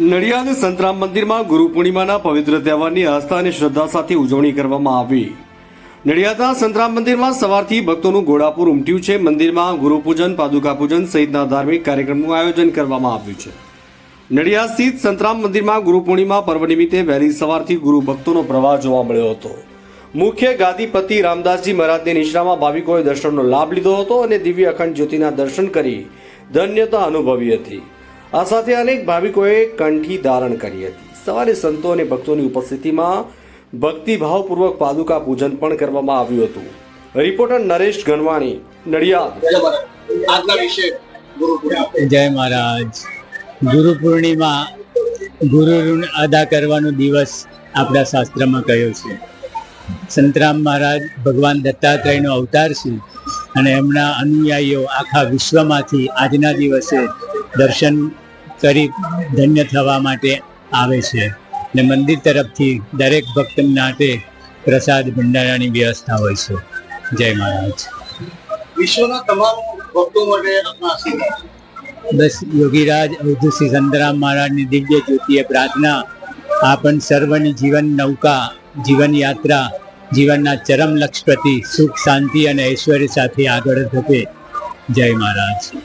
નડિયાદ સંતરામ મંદિરમાં ગુરુ પૂર્ણિમાના પવિત્ર તહેવારની આસ્થા અને શ્રદ્ધા સાથે ઉજવણી કરવામાં આવી. નડિયાદના સંતરામ મંદિરમાં સવારથી ભક્તોનું ઘોડાપુર ઉમટ્યું છે. મંદિરમાં ગુરુપૂજન પાદુકા પૂજન સહિતના ધાર્મિક કાર્યક્રમનું આયોજન કરવામાં આવ્યું છે. નડિયાદ સ્થિત સંતરામ મંદિરમાં ગુરુ પૂર્ણિમા પર્વ નિમિત્તે વહેલી સવારથી ગુરુ ભક્તોનો પ્રવાહ જોવા મળ્યો હતો. મુખ્ય ગાદીપતિ રામદાસજી મહારાજની નિશ્રામાં ભાવિકોએ દર્શનનો લાભ લીધો હતો અને દિવ્ય અખંડ જ્યોતિના દર્શન કરી ધન્યતા અનુભવી હતી. આ સાથે અનેક ભાવિકોએ કંઠી ધારણ કરી હતી. સવારે સંતો અને ભક્તોની ઉપસ્થિતિમાં ભક્તિભાવપૂર્વક પાદુકા પૂજન પણ કરવામાં આવ્યું હતું. રિપોર્ટર નરેશ ગણવાણી નડિયાદ. આજના વિશે જય મહારાજ. ગુરુ પૂર્ણિમા ગુરુ ઋણ અદા કરવાનો દિવસ આપણા શાસ્ત્રમાં કહ્યો છે? સંતરામ મહારાજ ભગવાન દત્તાત્રેયનો અવતાર છે અને એમના અનુયાયીઓ આખા વિશ્વમાંથી આજના દિવસે દર્શન કરી ધન્ય થવા માટે આવે છે. ને મંદિર તરફથી દરેક ભક્ત માટે પ્રસાદ ભંડારાની વ્યવસ્થા હોય છે. જય મહારાજ. વિશ્વના તમામ ભક્તો માટે બસ યોગીરાજ અવધૂતસિંહ સંતરામ મહારાજની દિવ્ય જ્યોતિએ પ્રાર્થના આપણ સર્વની જીવન નૌકા જીવન યાત્રા જીવનના ચરમ લક્ષ્ય પ્રતિ સુખ શાંતિ અને ઐશ્વર્ય સાથે આગળ વધે. જય મહારાજ.